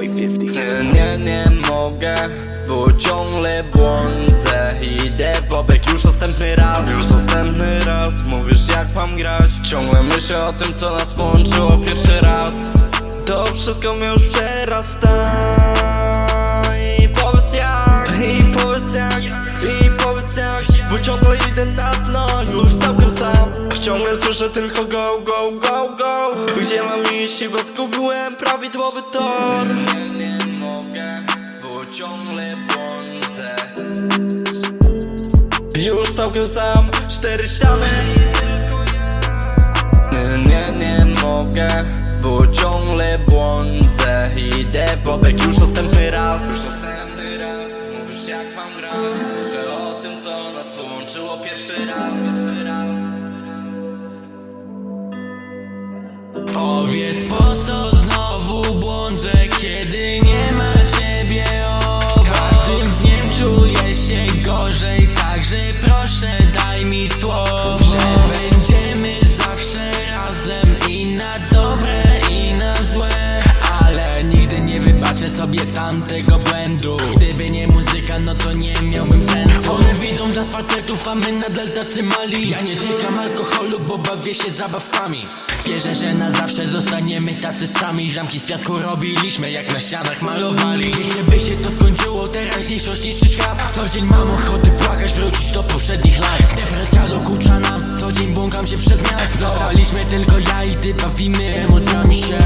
Boy 50. Nie, nie, nie mogę, bo ciągle błądzę grać. Ciągle myślę o tym co nas połączyło pierwszy raz. To wszystko mnie już przerasta. I powiedz jak, i powiedz jak, i powiedz jak. Bo ciągle idę na dno, już całkiem sam. Ciągle słyszę tylko go, go, go, go. Gdzie mam iść, bo zgubiłem prawidłowy tor? Nie mogę, bo ciągle błądzę. Już całkiem sam, cztery ściany Nie, nie, mogę, bo ciągle błądzę Idę w obieg. Już następny raz Już następny raz, mówisz jak mam grać? Myślę o tym co nas połączyło pierwszy raz. Pierwszy raz. Powiedz po sobie tamtego błędu. Gdyby nie muzyka, no to nie miałbym sensu. One widzą nas facetów, a my nadal tacy mali. Ja nie tykam alkoholu, bo bawię się zabawkami. Wierzę, że na zawsze zostaniemy tacy sami. Zamki z piasku robiliśmy, jak na ścianach malowali. Gdyby się to skończyło, teraźniejszość niższy świat. Co dzień mam ochoty płakać, wrócić do poprzednich lat. Depresja dokucza nam, co dzień błąkam się przez miasto. Zostaliśmy tylko ja i ty, bawimy emocjami się